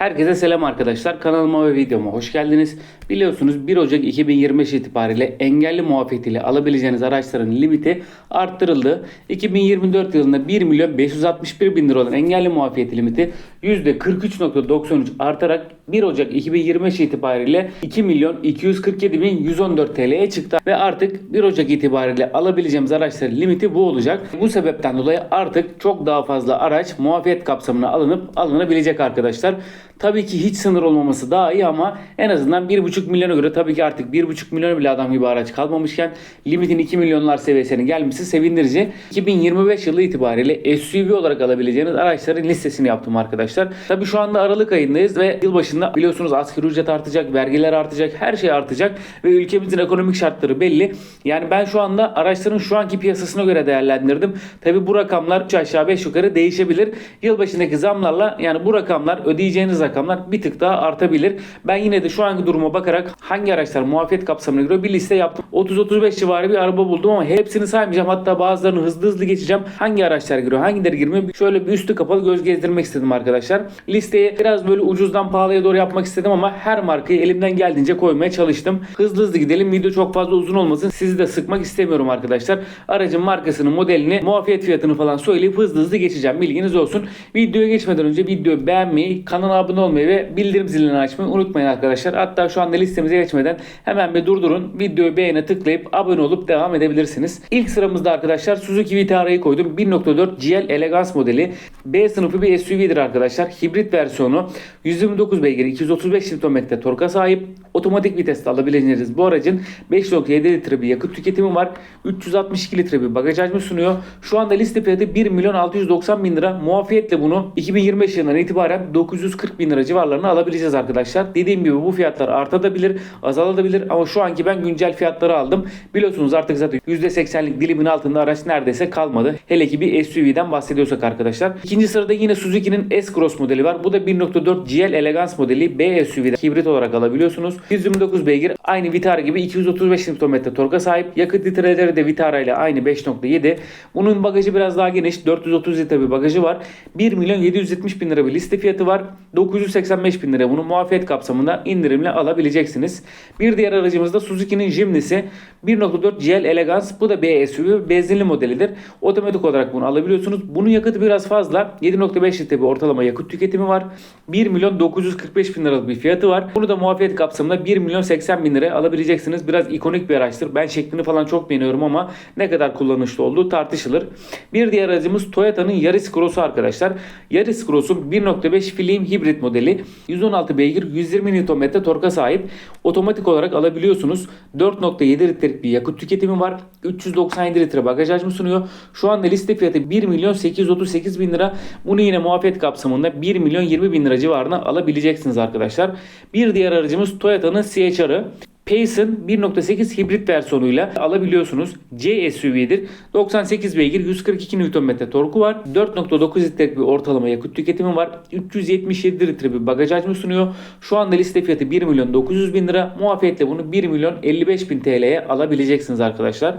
Herkese selam arkadaşlar. Kanalıma ve videoma hoş geldiniz. Biliyorsunuz 1 Ocak 2025 itibariyle engelli muafiyetiyle alabileceğiniz araçların limiti arttırıldı. 2024 yılında 1 milyon 561 bin lira olan engelli muafiyeti limiti %43.93 artarak 1 Ocak 2025 itibariyle 2 milyon 247 bin 114 TL'ye çıktı ve artık 1 Ocak itibariyle alabileceğimiz araçların limiti bu olacak. Bu sebepten dolayı artık çok daha fazla araç muafiyet kapsamına alınıp alınabilecek arkadaşlar. Tabii ki hiç sınır olmaması daha iyi ama en azından 1,5 milyona göre tabii ki artık 1,5 milyona bile adam gibi araç kalmamışken limitin 2 milyonlar seviyesine gelmesi sevindirici. 2025 yılı itibariyle SUV olarak alabileceğiniz araçların listesini yaptım arkadaşlar. Tabii şu anda Aralık ayındayız ve yılbaşında biliyorsunuz asgari ücret artacak, vergiler artacak, her şey artacak ve ülkemizin ekonomik şartları belli. Yani ben şu anda araçların şu anki piyasasına göre değerlendirdim. Tabii bu rakamlar 3 aşağı 5 yukarı değişebilir. Yılbaşındaki zamlarla yani bu rakamlar ödeyeceğiniz rakamlar bir tık daha artabilir. Ben yine de şu anki duruma bakarak hangi araçlar muafiyet kapsamına giriyor bir liste yaptım. 30-35 civarı bir araba buldum ama hepsini saymayacağım. Hatta bazılarını hızlı hızlı geçeceğim. Hangi araçlar giriyor, hangileri girmiyor? Şöyle bir üstü kapalı göz gezdirmek istedim arkadaşlar. Listeyi biraz böyle ucuzdan pahalıya doğru yapmak istedim ama her markayı elimden geldiğince koymaya çalıştım. Hızlı hızlı gidelim. Video çok fazla uzun olmasın. Sizi de sıkmak istemiyorum arkadaşlar. Aracın markasını, modelini, muafiyet fiyatını falan söyleyip hızlı hızlı geçeceğim. Bilginiz olsun. Videoya geçmeden önce videoyu beğenmeyi, kanala abone olmayı ve bildirim zilini açmayı unutmayın arkadaşlar. Hatta şu anda listemize geçmeden hemen bir durdurun. Videoyu beğene tıklayıp abone olup devam edebilirsiniz. İlk sıramızda arkadaşlar Suzuki Vitara'yı koydum. 1.4 GL Elegance modeli. B sınıfı bir SUV'dir arkadaşlar. Hibrit versiyonu 129 beygir 235 Nm torka sahip. Otomatik viteste alabileceğiniz bu aracın 5.7 litre bir yakıt tüketimi var. 362 litre bir bagaj hacmi sunuyor. Şu anda liste fiyatı 1 milyon 690 bin lira. Muafiyetle bunu 2025 yılından itibaren 940 bin lira civarlarına alabileceğiz arkadaşlar. Dediğim gibi bu fiyatlar artabilir, azalabilir ama şu anki ben güncel fiyatları aldım. Biliyorsunuz artık zaten %80'lik dilimin altında araç neredeyse kalmadı. Hele ki bir SUV'den bahsediyorsak arkadaşlar. İkinci sırada yine Suzuki'nin S-Cross modeli var. Bu da 1.4 GL Elegance modeli B SUV'de hibrit olarak alabiliyorsunuz. 129 beygir aynı Vitara gibi 235 Nm torka sahip. Yakıt litreleri de Vitara ile aynı 5.7. Bunun bagajı biraz daha geniş. 430 litre bir bagajı var. 1 milyon 770 bin lira bir liste fiyatı var. 985 bin lira bunu muafiyet kapsamında indirimle alabileceksiniz. Bir diğer aracımız da Suzuki'nin Jimny'si. 1.4 GL Elegance. Bu da B SUV benzinli modelidir. Otomatik olarak bunu alabiliyorsunuz. Bunun yakıtı biraz fazla. 7.5 litre bir ortalama yakıt tüketimi var. 1 milyon 945 bin liralık bir fiyatı var. Bunu da muafiyet kapsamında 1 milyon 80 bin liraya alabileceksiniz. Biraz ikonik bir araçtır. Ben şeklini falan çok beğeniyorum ama ne kadar kullanışlı olduğu tartışılır. Bir diğer aracımız Toyota'nın Yaris Cross'u arkadaşlar. Yaris Cross'un 1.5 Flim hibrit modeli. 116 beygir 120 Nm torka sahip. Otomatik olarak alabiliyorsunuz. 4.7 litrelik bir yakıt tüketimi var. 397 litre bagaj hacmi sunuyor. Şu anda liste fiyatı 1 milyon 838 bin lira. Bunu yine muafiyet kapsamında 1 milyon 20 bin lira civarına alabileceksiniz arkadaşlar. Bir diğer aracımız Toyota'nın CHR'ı. Pace'in 1.8 hibrit versiyonuyla alabiliyorsunuz. C SUV'dir. 98 beygir 142 Nm torku var. 4.9 litrelik bir ortalama yakıt tüketimi var. 377 litre bir bagaj hacmi sunuyor. Şu anda liste fiyatı 1 milyon 900 bin lira. Muafiyetle bunu 1 milyon 55 bin TL'ye alabileceksiniz arkadaşlar.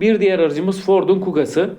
Bir diğer aracımız Ford'un Kuga'sı.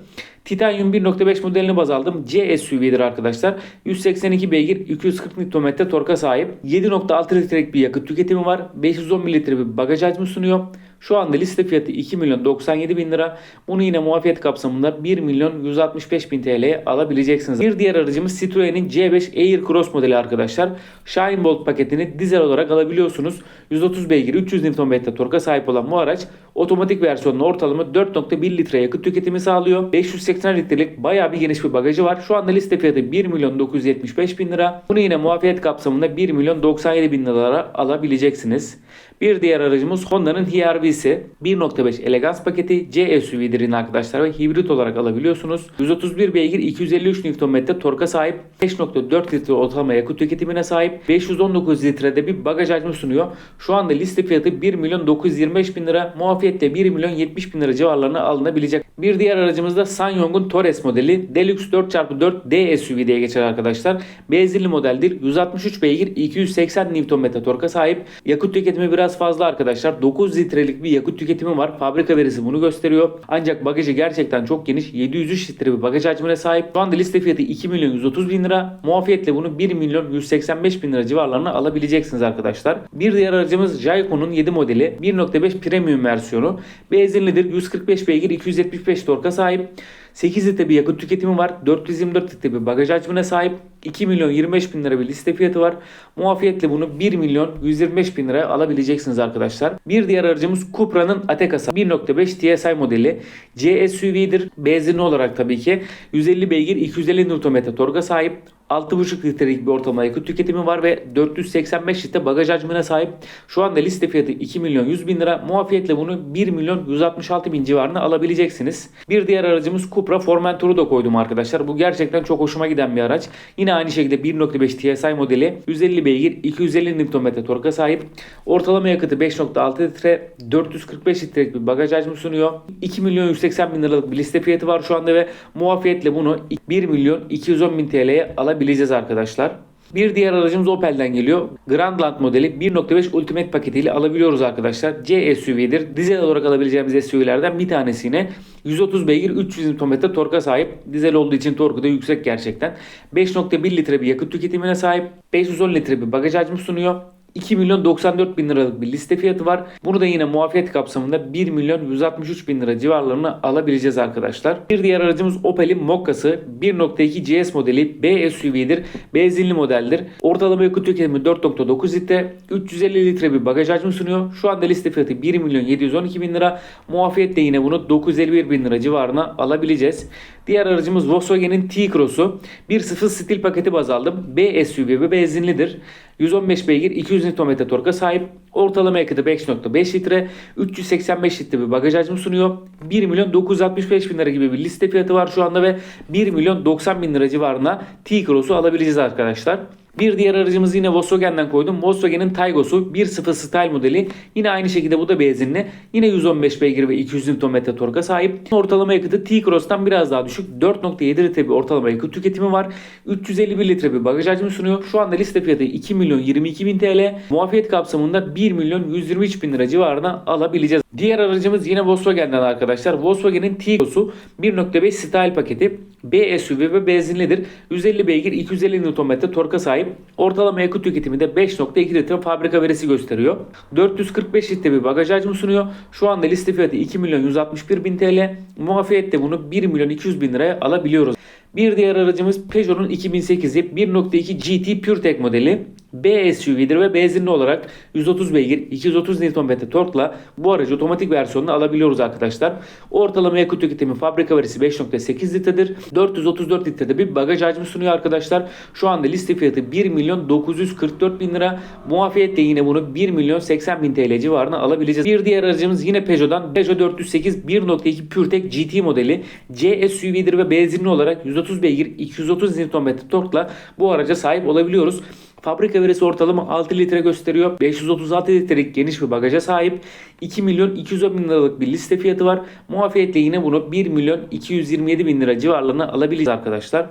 Titanium 1.5 modelini baz aldım. C SUV'dir arkadaşlar. 182 beygir 240 Nm torka sahip. 7.6 litrelik bir yakıt tüketimi var. 510 mililitre bir bagaj hacmi sunuyor. Şu anda liste fiyatı 2 milyon 97 bin lira. Bunu yine muafiyet kapsamında 1 milyon 165 bin TL'ye alabileceksiniz. Bir diğer aracımız Citroen'in C5 Air Cross modeli arkadaşlar. Shine Bolt paketini dizel olarak alabiliyorsunuz. 130 beygir 300 Nm torka sahip olan bu araç otomatik versiyonun ortalama 4.1 litre yakıt tüketimi sağlıyor. 580 litrelik bayağı bir geniş bir bagajı var. Şu anda liste fiyatı 1 milyon 975 bin lira. Bunu yine muafiyet kapsamında 1 milyon 97 bin liralara alabileceksiniz. Bir diğer aracımız Honda'nın HRV'si 1.5 Elegance paketi C SUV'dir arkadaşlar ve hibrit olarak alabiliyorsunuz. 131 beygir 253 Nm torka sahip 5.4 litre ortalama yakıt tüketimine sahip 519 litrede bir bagaj hacmi sunuyor. Şu anda liste fiyatı 1 milyon 925 bin lira muafiyetle 1 milyon 70 bin lira civarlarına alınabilecek. Bir diğer aracımız da Sanyong'un Torres modeli Deluxe 4x4 D SUV diye geçer arkadaşlar. Benzinli modeldir. 163 beygir 280 Nm torka sahip. Yakıt tüketimi biraz biraz fazla arkadaşlar. 9 litrelik bir yakıt tüketimi var. Fabrika verisi bunu gösteriyor. Ancak bagajı gerçekten çok geniş. 703 litre bir bagaj hacmine sahip. Şu anda liste fiyatı 2 milyon 130 bin lira. Muafiyetle bunu 1 milyon 185 bin lira civarlarına alabileceksiniz arkadaşlar. Bir diğer aracımız Jayco'nun 7 modeli 1.5 premium versiyonu. Benzinlidir. 145 beygir 275 torka sahip. 8 litre bir yakıt tüketimi var. 424 litre bir bagaj hacmine sahip. 2 milyon 25 bin lira bir liste fiyatı var. Muafiyetle bunu 1 milyon 125 bin liraya alabileceksiniz arkadaşlar. Bir diğer aracımız Cupra'nın Atekasa 1.5 TSI modeli. CSUV'dir. Benzinli olarak tabii ki. 150 beygir 250 Nm torka sahip. 6,5 litrelik bir ortalama yakıt tüketimi var ve 485 litre bagaj hacmine sahip. Şu anda liste fiyatı 2 milyon 100 bin lira. Muafiyetle bunu 1 milyon 166 bin civarına alabileceksiniz. Bir diğer aracımız Cupra Formentor'u da koydum arkadaşlar. Bu gerçekten çok hoşuma giden bir araç. Yine aynı şekilde 1.5 TSI modeli 150 beygir 250 Nm torka sahip. Ortalama yakıtı 5.6 litre 445 litrelik bir bagaj hacmi sunuyor. 2 milyon 180 bin liralık bir liste fiyatı var şu anda ve muafiyetle bunu 1 milyon 210 bin TL'ye alabileceğiz arkadaşlar. Bir diğer aracımız Opel'den geliyor. Grandland modeli 1.5 Ultimate paketiyle alabiliyoruz arkadaşlar. C SUV'dir. Dizel olarak alabileceğimiz SUV'lerden bir tanesi yine. 130 beygir 300 Nm torka sahip. Dizel olduğu için torku da yüksek gerçekten. 5.1 litre bir yakıt tüketimine sahip. 510 litre bir bagaj hacmi sunuyor. 2 milyon 94 bin liralık bir liste fiyatı var. Bunu da yine muafiyet kapsamında 1 milyon 163 bin lira civarlarına alabileceğiz arkadaşlar. Bir diğer aracımız Opel'in Mokka'sı 1.2 GS modeli B SUV'dir. Benzinli modeldir. Ortalama yakıt tüketimi 4.9 litre. 350 litre bir bagaj hacmi sunuyor. Şu anda liste fiyatı 1 milyon 712 bin lira. Muafiyet de yine bunu 951 bin lira civarına alabileceğiz. Diğer aracımız Volkswagen'in T-Cross'u. 1.0 stil paketi baz aldım. B SUV ve benzinlidir. 115 beygir 200 Nm torka sahip. Ortalama yakıtı 5.5 litre. 385 litre bir bagaj hacmi sunuyor. 1 milyon 965 bin lira gibi bir liste fiyatı var şu anda ve 1 milyon 90 bin lira civarına T-Cross'u alabileceğiz arkadaşlar. Bir diğer aracımızı yine Volkswagen'den koydum. Volkswagen'in Taygo'su 1.0 Style modeli. Yine aynı şekilde bu da benzinli. Yine 115 beygir ve 200 Nm torka sahip. Ortalama yakıtı T-Cross'tan biraz daha düşük. 4.7 litre bir ortalama yakıt tüketimi var. 351 litre bir bagaj hacmi sunuyor. Şu anda liste fiyatı 2 milyon 22 bin TL. Muafiyet kapsamında 1 milyon 123 bin lira civarına alabileceğiz. Diğer aracımız yine Volkswagen'den arkadaşlar. Volkswagen'in T-Go'su 1.5 Style paketi. B SUV ve benzinlidir. 150 beygir 250 Nm torka sahip. Ortalama yakıt tüketimi de 5.2 litre fabrika verisi gösteriyor. 445 litre bir bagaj hacmi sunuyor. Şu anda liste fiyatı 2 milyon 161 bin TL. Muafiyette bunu 1 milyon 200 bin liraya alabiliyoruz. Bir diğer aracımız Peugeot'un 2008'i 1.2 GT PureTech modeli. B SUV'dir ve benzinli olarak 130 beygir 230 Nm torkla bu aracı otomatik versiyonunu alabiliyoruz arkadaşlar. Ortalama yakıt tüketimi fabrika verisi 5.8 litredir. 434 litrede bir bagaj hacmi sunuyor arkadaşlar. Şu anda liste fiyatı 1 milyon 944 bin lira. Muafiyetle yine bunu 1 milyon 80 bin TL civarına alabileceğiz. Bir diğer aracımız yine Peugeot'dan Peugeot 408 1.2 PureTech GT modeli. C SUV'dir ve benzinli olarak 130 beygir 230 Nm torkla bu araca sahip olabiliyoruz. Fabrika verisi ortalama 6 litre gösteriyor. 536 litrelik geniş bir bagaja sahip. 2 milyon 210 bin liralık bir liste fiyatı var. Muafiyetle yine bunu 1 milyon 227 bin lira civarlarına alabiliriz arkadaşlar.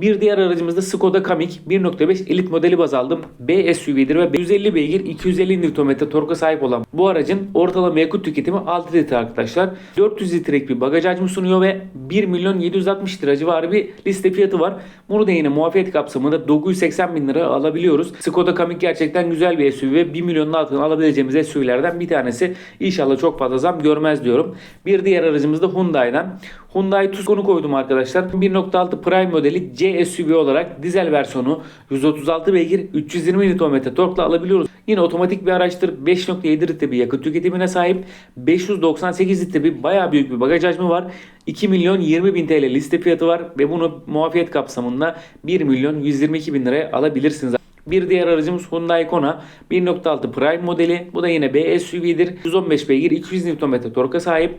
Bir diğer aracımızda Skoda Kamiq 1.5 elit modeli baz aldım. B SUV'dir ve 150 beygir 250 Nm torka sahip olan bu aracın ortalama yakıt tüketimi 6 litre arkadaşlar. 400 litrelik bir bagaj hacmi sunuyor ve 1 milyon 760 lira civarı bir liste fiyatı var. Bunu da yine muafiyet kapsamında 980 bin lira alabiliyoruz. Skoda Kamiq gerçekten güzel bir SUV ve 1 milyonun altına alabileceğimiz SUV'lerden bir tanesi. İnşallah çok fazla zam görmez diyorum. Bir diğer aracımız da Hyundai'den. Hyundai Tucson'u koydum arkadaşlar. 1.6 Prime modeli C SUV olarak dizel versiyonu 136 beygir 320 Nm torkla alabiliyoruz. Yine otomatik bir araçtır. 5.7 litre bir yakıt tüketimine sahip. 598 litre bir bayağı büyük bir bagaj hacmi var. 2 milyon 20 bin TL liste fiyatı var ve bunu muafiyet kapsamında 1 milyon 122 bin liraya alabilirsiniz. Bir diğer aracımız Hyundai Kona 1.6 Prime modeli. Bu da yine B SUV'dir. 115 beygir 200 Nm torka sahip.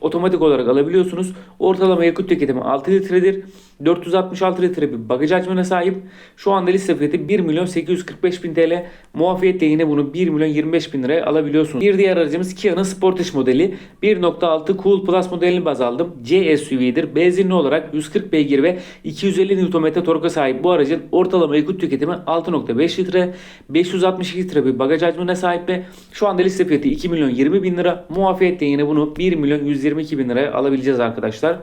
Otomatik olarak alabiliyorsunuz. Ortalama yakıt tüketimi 6 litredir. 466 litre bir bagaj hacmine sahip. Şu anda liste fiyatı 1 milyon 845 bin TL. Muafiyetle yine bunu 1 milyon 25 bin liraya alabiliyorsunuz. Bir diğer aracımız Kia'nın Sportage modeli. 1.6 Cool Plus modelini baz aldım. C SUV'dir. Benzinli olarak 140 beygir ve 250 Nm torka sahip bu aracın ortalama yakıt tüketimi 6.5 litre. 562 litre bir bagaj hacmine sahip ve şu anda liste fiyatı 2 milyon 20 bin lira. Muafiyetle yine bunu 1 milyon 122 bin liraya alabileceğiz arkadaşlar.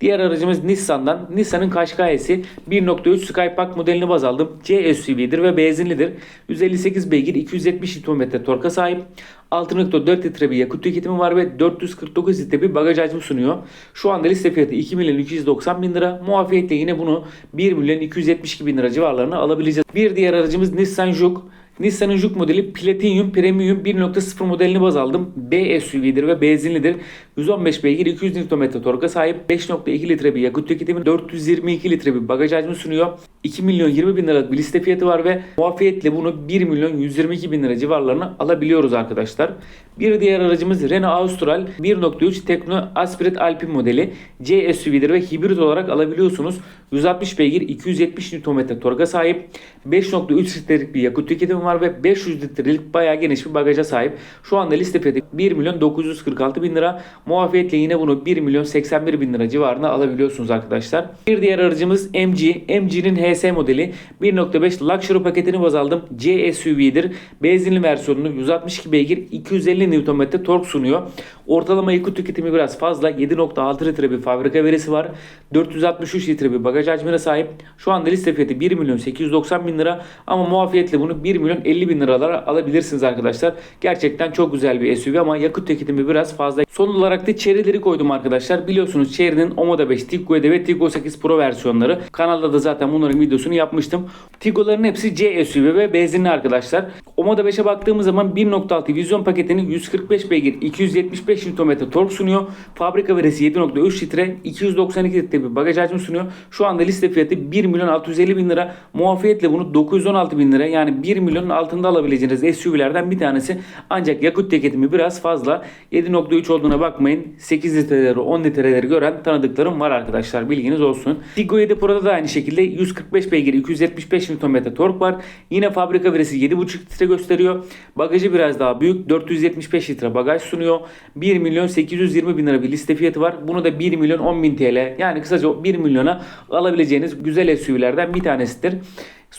Diğer aracımız Nissan'dan. Nissan'ın Qashqai'si 1.3 Skypark modelini baz aldım. C SUV'dir ve benzinlidir. 158 beygir 270 Nm torka sahip. 6.4 litre bir yakıt tüketimi var ve 449 litre bir bagaj hacmi sunuyor. Şu anda liste fiyatı 2 milyon 290 bin lira. Muafiyetle yine bunu 1 milyon 272 bin lira civarlarına alabileceğiz. Bir diğer aracımız Nissan Juke. Nissan'ın Juke modeli Platinum Premium 1.0 modelini baz aldım. B SUV'dir ve benzinlidir. 115 beygir 200 Nm torka sahip 5.2 litre bir yakıt tüketimi 422 litre bir bagaj hacmi sunuyor. 2 milyon 20 bin liralık bir liste fiyatı var ve muafiyetle bunu 1 milyon 122 bin lira civarlarına alabiliyoruz arkadaşlar. Bir diğer aracımız Renault Austral 1.3 Tekno Aspirate Alpine modeli C SUV'dir ve hibrit olarak alabiliyorsunuz. 160 beygir 270 Nm torka sahip 5.3 litrelik bir yakıt tüketimi var ve 500 litrelik bayağı geniş bir bagaja sahip. Şu anda liste fiyatı 1 milyon 946 bin lira. Muafiyetle yine bunu 1 milyon 81 bin lira civarına alabiliyorsunuz arkadaşlar. Bir diğer aracımız MG. MG'nin HS modeli 1.5 Luxury paketini baz aldım. C SUV'dir. Benzinli versiyonunu 162 beygir 250 Nm tork sunuyor. Ortalama yakıt tüketimi biraz fazla. 7.6 litre bir fabrika verisi var. 463 litre bir bagaj hacmine sahip. Şu anda liste fiyatı 1 milyon 890 bin lira ama muafiyetle bunu 1 milyon 50 bin liralara alabilirsiniz arkadaşlar. Gerçekten çok güzel bir SUV ama yakıt tüketimi biraz fazla. Son olarak da Chery'leri koydum arkadaşlar. Biliyorsunuz Chery'nin Omoda 5, Tiggo 7 ve Tiggo 8 Pro versiyonları. Kanalda da zaten bunların videosunu yapmıştım. Tiggo'ların hepsi C SUV ve benzinli arkadaşlar. Omoda 5'e baktığımız zaman 1.6 vizyon paketinin 145 beygir 275 Nm tork sunuyor. Fabrika verisi 7.3 litre 292 litre bir bagaj hacmi sunuyor. Şu anda liste fiyatı 1 milyon 650 bin lira. Muafiyetle bunu 916 bin lira yani 1 milyonun altında alabileceğiniz SUV'lerden bir tanesi. Ancak yakıt tüketimi biraz fazla. 7.3 olduğuna bakmayın. 8 litreleri 10 litreleri gören tanıdıklarım var arkadaşlar. Bilginiz olsun. Tiggo 7 Pro'da da aynı şekilde 145 beygir 275 Nm tork var. Yine fabrika verisi 7.5 litre gösteriyor. Bagajı biraz daha büyük. 475 litre bagaj sunuyor. 1 milyon 820 bin lira bir liste fiyatı var. Bunu da 1 milyon 10 bin TL yani kısaca 1 milyona alabileceğiniz güzel SUV'lerden bir tanesidir.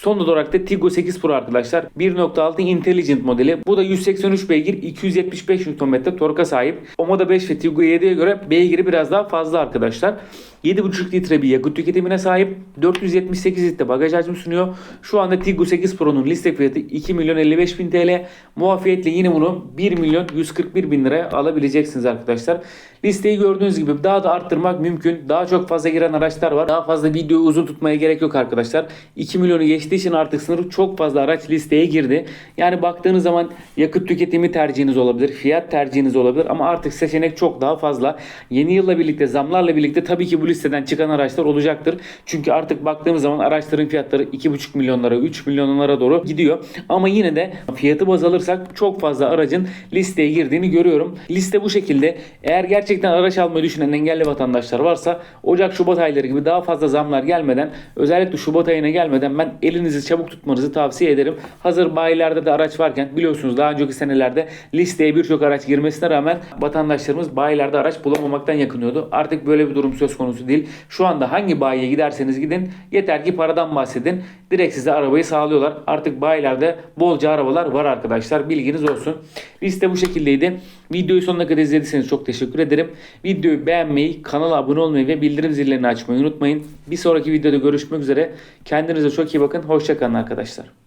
Son olarak da Tiggo 8 Pro arkadaşlar. 1.6 Intelligent modeli. Bu da 183 beygir 275 Nm torka sahip. Omoda 5 ve Tiggo 7'ye göre beygiri biraz daha fazla arkadaşlar. 7.5 litre bir yakıt tüketimine sahip. 478 litre bagaj hacmi sunuyor. Şu anda Tiggo 8 Pro'nun liste fiyatı 2 milyon 55 bin TL. Muafiyetle yine bunu 1 milyon 141 bin liraya alabileceksiniz arkadaşlar. Listeyi gördüğünüz gibi daha da arttırmak mümkün. Daha çok fazla giren araçlar var. Daha fazla videoyu uzun tutmaya gerek yok arkadaşlar. 2 milyonu geçtiği için artık sınırı çok fazla araç listeye girdi. Yani baktığınız zaman yakıt tüketimi tercihiniz olabilir. Fiyat tercihiniz olabilir. Ama artık seçenek çok daha fazla. Yeni yılla birlikte zamlarla birlikte tabii ki bu listeden çıkan araçlar olacaktır. Çünkü artık baktığımız zaman araçların fiyatları 2,5 milyonlara 3 milyonlara doğru gidiyor. Ama yine de fiyatı baz alırsak çok fazla aracın listeye girdiğini görüyorum. Liste bu şekilde. Eğer gerçekten araç almayı düşünen engelli vatandaşlar varsa Ocak Şubat ayları gibi daha fazla zamlar gelmeden özellikle Şubat ayına gelmeden ben elinizi çabuk tutmanızı tavsiye ederim. Hazır bayilerde de araç varken biliyorsunuz daha önceki senelerde listeye birçok araç girmesine rağmen vatandaşlarımız bayilerde araç bulamamaktan yakınıyordu. Artık böyle bir durum söz konusu değil. Şu anda hangi bayiye giderseniz gidin yeter ki paradan bahsedin. Direkt size arabayı sağlıyorlar. Artık bayilerde bolca arabalar var arkadaşlar. Bilginiz olsun. Liste bu şekildeydi. Videoyu sonuna kadar izlediyseniz çok teşekkür ederim. Videoyu beğenmeyi, kanala abone olmayı ve bildirim zillerini açmayı unutmayın. Bir sonraki videoda görüşmek üzere. Kendinize çok iyi bakın. Hoşçakalın arkadaşlar.